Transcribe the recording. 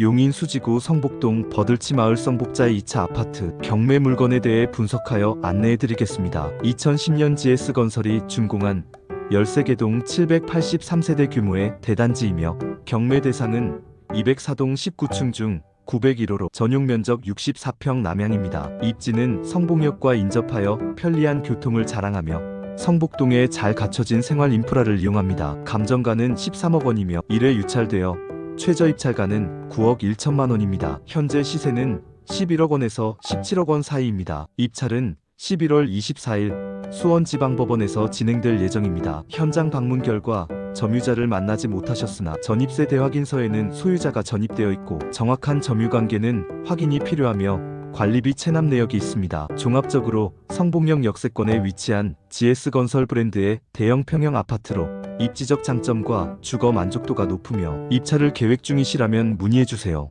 용인 수지구 성복동 버들치 마을 성복자의 2차 아파트 경매 물건에 대해 분석하여 안내해드리겠습니다. 2010년 GS 건설이 준공한 13개동 783세대 규모의 대단지이며 경매 대상은 204동 19층 중 901호로 전용 면적 64평 남양입니다. 입지는 성봉역과 인접하여 편리한 교통을 자랑하며 성복동에 잘 갖춰진 생활 인프라를 이용합니다. 감정가는 13억 원이며 1회 유찰되어 최저 입찰가는 9억 1천만 원입니다. 현재 시세는 11억 원에서 17억 원 사이입니다. 입찰은 11월 24일 수원지방법원에서 진행될 예정입니다. 현장 방문 결과 점유자를 만나지 못하셨으나 전입세 대확인서에는 소유자가 전입되어 있고 정확한 점유 관계는 확인이 필요하며 관리비 체납 내역이 있습니다. 종합적으로 성북역 역세권에 위치한 GS건설 브랜드의 대형 평형 아파트로 입지적 장점과 주거 만족도가 높으며 입찰을 계획 중이시라면 문의해 주세요.